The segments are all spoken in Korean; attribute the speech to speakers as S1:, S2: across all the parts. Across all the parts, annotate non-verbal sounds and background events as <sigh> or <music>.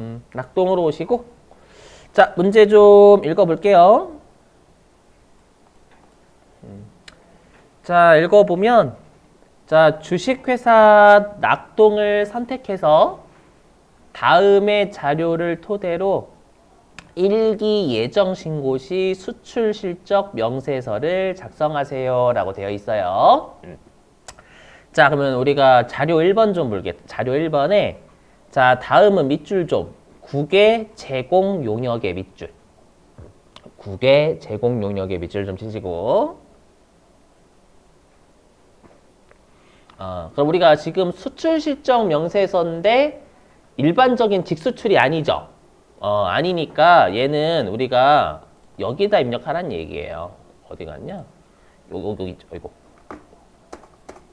S1: 음, 낙동으로 오시고 자 문제 좀 읽어볼게요. 음, 자 읽어보면 자 주식회사 낙동을 선택해서 다음의 자료를 토대로 일기 예정 신고 시 수출 실적 명세서를 작성하세요 라고 되어 있어요. 음. 자, 그러면 우리가 자료 1번 좀 볼게요. 자료 1번에 자, 다음은 밑줄 좀 국외 제공 용역의 밑줄. 국외 제공 용역의 밑줄 좀 치시고 어, 그럼 우리가 지금 수출 실적 명세서인데 일반적인 직수출이 아니죠. 어, 아니니까 얘는 우리가 여기다 입력하란 얘기예요. 어디 갔냐? 여기, 이거.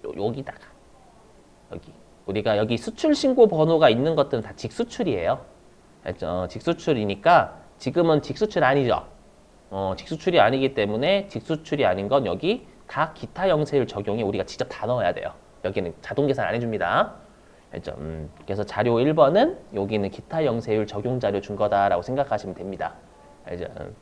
S1: 요, 여기다가. 여기. 우리가 여기 수출 신고 번호가 있는 것들은 다 직수출이에요. 알죠? 어, 직수출이니까 지금은 직수출 아니죠. 어, 직수출이 아니기 때문에 직수출이 아닌 건 여기 다 기타 영세율 적용이 우리가 직접 다 넣어야 돼요. 여기는 자동 계산 안 해줍니다. 알죠? 음, 그래서 자료 1번은 여기는 기타 영세율 적용 자료 준 거다라고 생각하시면 됩니다. 알죠? 음.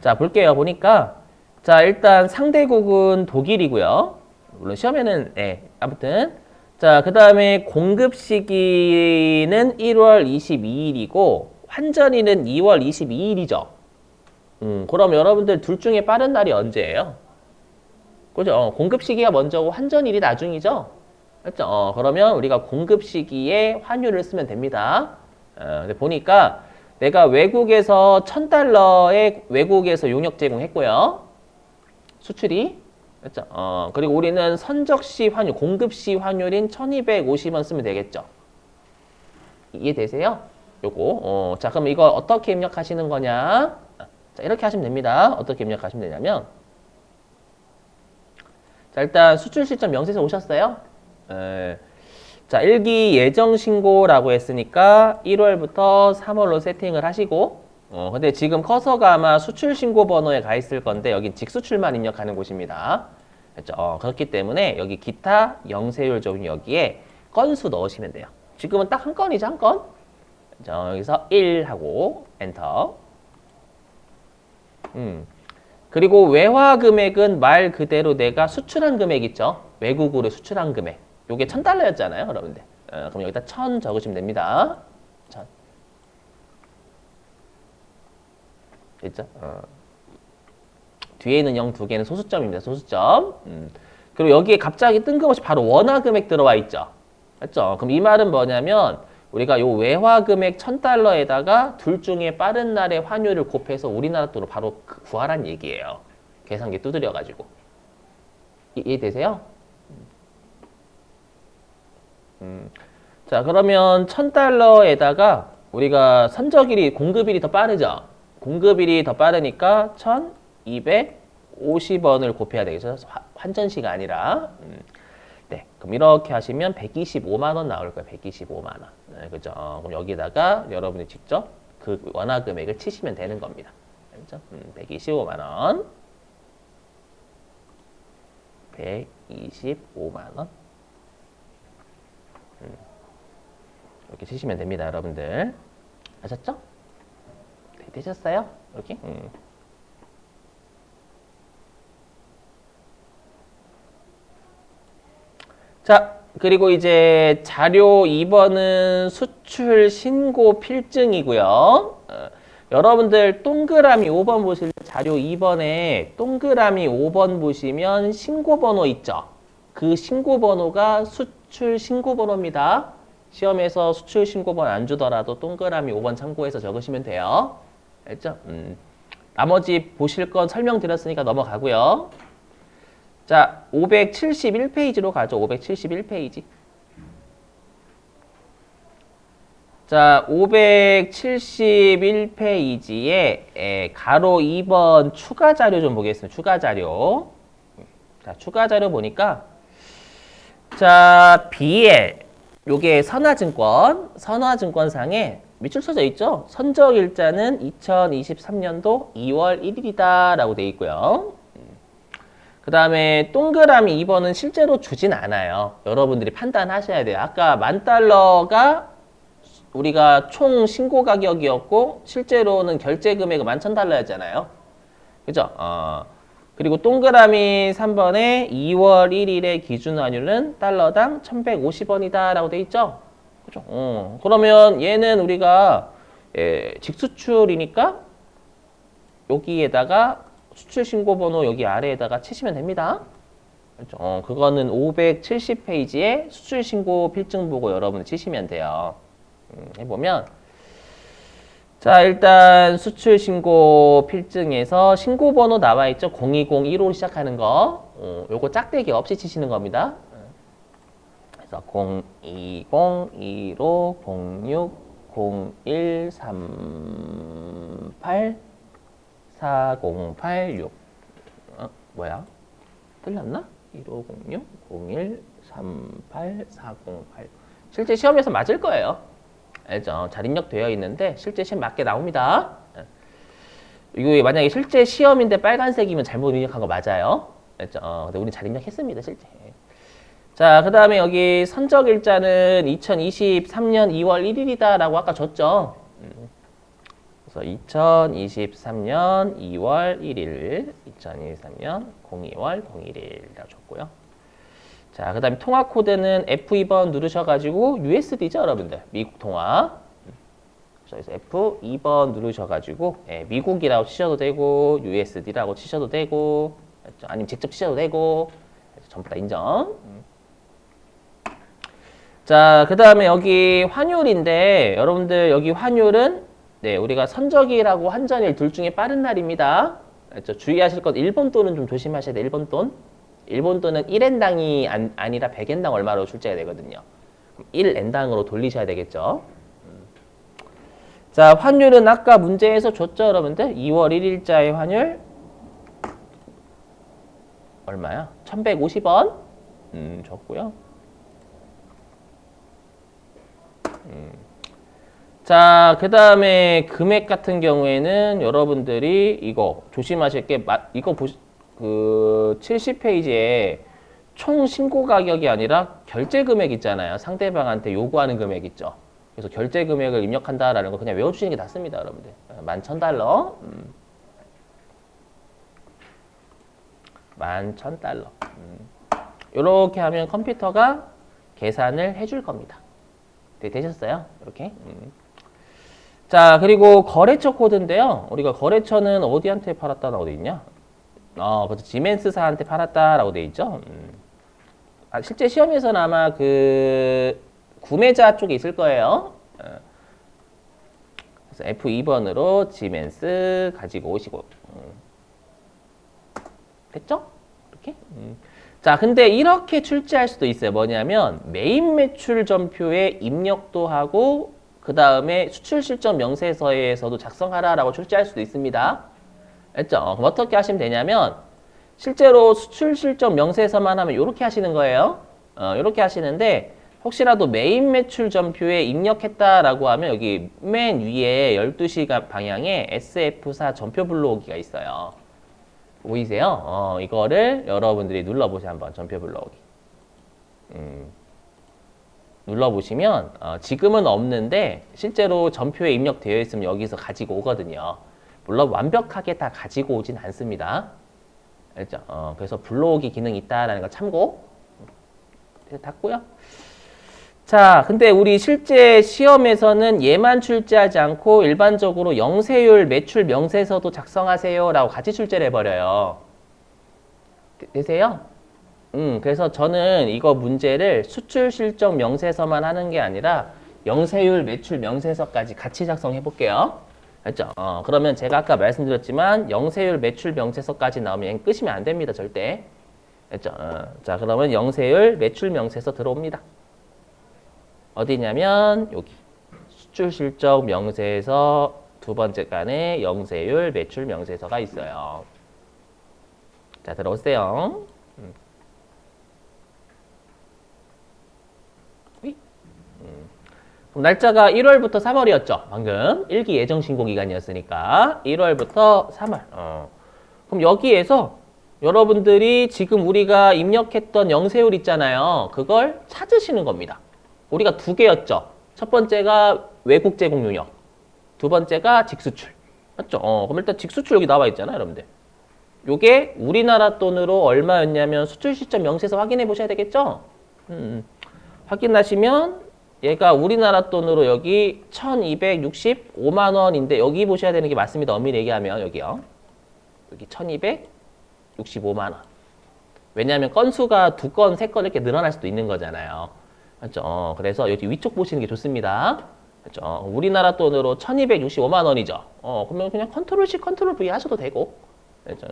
S1: 자, 볼게요. 보니까 자, 일단 상대국은 독일이고요. 물론 시험에는 예, 아무튼 자, 그 다음에 공급 시기는 1월 22일이고 환전일은 2월 22일이죠. 음, 그럼 여러분들 둘 중에 빠른 날이 언제예요? 그죠? 어, 공급 시기가 먼저고 환전일이 나중이죠? 맞죠? 어, 그러면 우리가 공급 시기에 환율을 쓰면 됩니다. 어, 근데 보니까 내가 외국에서 1000달러에 외국에서 용역 제공했고요. 수출이. 맞죠? 어, 그리고 우리는 선적시 환율, 공급시 환율인 1250원 쓰면 되겠죠. 이해되세요? 요거. 어, 자, 그럼 이거 어떻게 입력하시는 거냐? 자, 이렇게 하시면 됩니다. 어떻게 입력하시면 되냐면 자, 일단 수출 시점 명세서 오셨어요? 에, 자, 일기 예정 신고라고 했으니까 1월부터 3월로 세팅을 하시고 어, 근데 지금 커서가 아마 수출 신고 번호에 가 있을 건데 여긴 직수출만 입력하는 곳입니다. 그렇죠? 어, 그렇기 때문에 여기 기타 영세율 적용 여기에 건수 넣으시면 돼요. 지금은 딱 한 건이죠, 한 건. 자, 여기서 1 하고 엔터. 음. 그리고 외화 금액은 말 그대로 내가 수출한 금액 있죠? 외국으로 수출한 금액. 요게 천 달러였잖아요, 여러분들. 어, 그럼 여기다 천 적으시면 됩니다. 천. 됐죠? 어. 뒤에는 0, 두 개는 소수점입니다. 소수점. 음. 그리고 여기에 갑자기 뜬금없이 바로 원화 금액 들어와 있죠. 맞죠? 그럼 이 말은 뭐냐면 우리가 요 외화 금액 1000달러에다가 둘 중에 빠른 날의 환율을 곱해서 우리나라 돈으로 바로 그 구하란 얘기예요. 계산기 두드려 가지고. 이해되세요? 음. 자, 그러면 1000달러에다가 우리가 선적일이 공급일이 더 빠르죠. 공급일이 더 빠르니까 1250원을 곱해야 되겠죠. 화- 환전시가 아니라. 음. 네, 그럼 이렇게 하시면 125만 원 나올 거예요. 125만 원. 네, 그죠? 어, 그럼 여기다가 여러분이 직접 그 원화 금액을 치시면 되는 겁니다. 그죠? 음, 125만 원. 125만 원. 음, 이렇게 치시면 됩니다, 여러분들. 아셨죠? 네, 되셨어요? 이렇게? 음. 자, 그리고 이제 자료 2번은 수출 신고 필증이고요. 어, 여러분들 동그라미 5번 보실 때 자료 2번에 동그라미 5번 보시면 신고 번호 있죠? 그 신고 번호가 수출 신고 번호입니다. 시험에서 수출 신고 번호 안 주더라도 동그라미 5번 참고해서 적으시면 돼요. 알죠? 음. 나머지 보실 건 설명드렸으니까 넘어가고요. 자, 571페이지로 가죠. 571페이지. 자, 571페이지에 가로 2번 추가 자료 좀 보겠습니다. 추가 자료. 자, 추가 자료 보니까 자, BL 요게 선화증권, 선화증권상에 밑줄 쳐져 있죠? 선적 일자는 2023년도 2월 1일이다 라고 돼 있고요. 그 다음에 동그라미 2번은 실제로 주진 않아요. 여러분들이 판단하셔야 돼요. 아까 만 달러가 우리가 총 신고 가격이었고 실제로는 결제 금액은 11,000달러였잖아요. 그죠? 어. 그리고 동그라미 3번에 2월 1일의 기준 환율은 달러당 1,150원이다 라고 돼 있죠? 그죠? 어. 그러면 얘는 우리가 예, 직수출이니까 여기에다가 수출 신고 번호 여기 아래에다가 치시면 됩니다. 그렇죠? 어, 그거는 570페이지에 수출 신고 필증 보고 여러분 치시면 돼요. 음, 해보면 자 일단 수출 신고 필증에서 신고 번호 나와 있죠 02015로 시작하는 거 어, 요거 짝대기 없이 치시는 겁니다 그래서 02015 06 01 38 4086 어, 뭐야 틀렸나? 1506 01 38 408 실제 시험에서 맞을 거예요 알죠? 잘 입력되어 있는데 실제 시험 맞게 나옵니다. 이거 만약에 실제 시험인데 빨간색이면 잘못 입력한 거 맞아요. 알죠? 어, 근데 우리 잘 입력했습니다, 실제. 자, 그 다음에 여기 선적 일자는 2023년 2월 1일이다라고 아까 줬죠. 음. 그래서 2023년 2월 1일, 2023년 02월 01일이라고 줬고요. 자, 그 다음에 통화 코드는 F2번 누르셔가지고 USD죠, 여러분들. 미국 통화. 그래서 F2번 누르셔가지고 예, 미국이라고 치셔도 되고 USD라고 치셔도 되고? 아니면 직접 치셔도 되고 전부 다 인정. 음. 자, 그 다음에 여기 환율인데 여러분들 여기 환율은 네, 우리가 선적이라고 환전일 둘 중에 빠른 날입니다. 알죠? 주의하실 것 일본 돈은 좀 조심하셔야 돼. 일본 돈. 일본 돈은 1엔당이 안, 아니라 100엔당 얼마로 출제가 되거든요. 1엔당으로 돌리셔야 되겠죠. 음. 자, 환율은 아까 문제에서 줬죠, 여러분들? 2월 1일자의 환율 얼마야? 1150원? 음, 줬고요. 음. 자, 그 다음에 금액 같은 경우에는 여러분들이 이거 조심하실 게, 마, 이거 보시, 그 70페이지에 총 신고 가격이 아니라 결제 금액 있잖아요. 상대방한테 요구하는 금액 있죠. 그래서 결제 금액을 입력한다라는 거 그냥 외워주시는 게 낫습니다, 여러분들. 11,000달러. 음. 11,000달러. 음. 이렇게 하면 컴퓨터가 계산을 해줄 겁니다. 네, 되셨어요? 이렇게. 음. 자, 그리고 거래처 코드인데요. 우리가 거래처는 어디한테 팔았다는 어디 있냐? 어, 그렇죠. 지멘스사한테 팔았다라고 돼 있죠. 음. 아, 실제 시험에서는 아마 그 구매자 쪽에 있을 거예요. 어. 그래서 F2번으로 지멘스 가지고 오시고. 음. 됐죠? 이렇게? 음. 자, 근데 이렇게 출제할 수도 있어요. 뭐냐면 메인 매출 전표에 입력도 하고 그 다음에 수출 실적 명세서에서도 작성하라라고 출제할 수도 있습니다. 했죠? 그럼 어떻게 하시면 되냐면 실제로 수출 실적 명세서만 하면 이렇게 하시는 거예요. 어, 이렇게 하시는데 혹시라도 메인 매출 전표에 입력했다라고 하면 여기 맨 위에 12시간 방향에 SF4 전표 불러오기가 있어요. 보이세요? 어, 이거를 여러분들이 눌러보세요. 한번 전표 불러오기. 음, 눌러보시면 어, 지금은 없는데 실제로 전표에 입력되어 있으면 여기서 가지고 오거든요. 물론 완벽하게 다 가지고 오진 않습니다. 알죠? 어, 그래서 불러오기 기능이 있다라는 거 참고. 닫고요. 자, 근데 우리 실제 시험에서는 얘만 출제하지 않고 일반적으로 영세율 매출 명세서도 작성하세요 라고 같이 출제를 해버려요. 되세요? 음, 그래서 저는 이거 문제를 수출 실적 명세서만 하는 게 아니라 영세율 매출 명세서까지 같이 작성해 볼게요. 알죠? 어, 그러면 제가 아까 말씀드렸지만 영세율 매출 명세서까지 나오면 끄시면 안 됩니다. 절대. 알죠? 어, 자, 그러면 영세율 매출 명세서 들어옵니다. 어디냐면 여기 수출 실적 명세서 두 번째 간에 영세율 매출 명세서가 있어요. 자, 들어오세요. 음. 그럼 날짜가 1월부터 3월이었죠. 방금 일기 예정 신고 기간이었으니까 1월부터 3월. 어. 그럼 여기에서 여러분들이 지금 우리가 입력했던 영세율 있잖아요. 그걸 찾으시는 겁니다. 우리가 두 개였죠. 첫 번째가 외국 제공 용역, 두 번째가 직수출. 맞죠? 어, 그럼 일단 직수출 여기 나와 있잖아요, 여러분들. 요게 우리나라 돈으로 얼마였냐면 수출 시점 명세서 확인해 보셔야 되겠죠? 음, 음. 확인하시면 얘가 우리나라 돈으로 여기 1265만 원인데 여기 보셔야 되는 게 맞습니다. 엄밀히 얘기하면 여기요. 여기 1265만 원. 왜냐하면 건수가 두 건, 세 건 이렇게 늘어날 수도 있는 거잖아요. 맞죠? 어, 그래서 여기 위쪽 보시는 게 좋습니다. 어, 우리나라 돈으로 1265만 원이죠. 어, 그러면 그냥 컨트롤 C, 컨트롤 V 하셔도 되고. 그죠?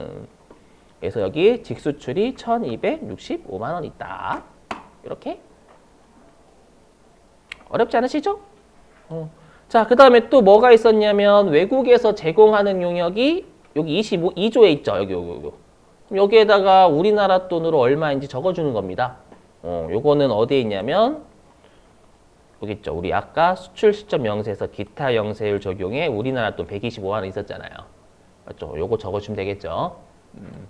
S1: 그래서 여기 직수출이 1265만 원 있다. 이렇게. 어렵지 않으시죠? 어. 자, 그 다음에 또 뭐가 있었냐면 외국에서 제공하는 용역이 여기 25, 2조에 있죠. 여기, 여기, 여기. 여기에다가 우리나라 돈으로 얼마인지 적어주는 겁니다. 어, 요거는 어디에 있냐면 여기 있죠. 우리 아까 수출 시점 영세에서 기타 영세율 적용에 우리나라 돈 125만 원 있었잖아요. 맞죠? 요거 적어주면 되겠죠. 음.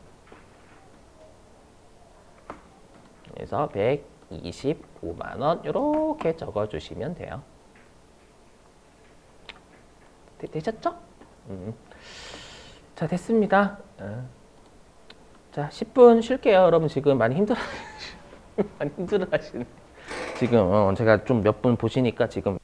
S1: 그래서 125만 원 이렇게 적어주시면 돼요. 되, 되셨죠? 음. 자 됐습니다. 어. 자 10분 쉴게요. 여러분 지금 많이 힘들어 <laughs> 많이 힘들어 하시네. 지금 어, 제가 좀 몇 분 보시니까 지금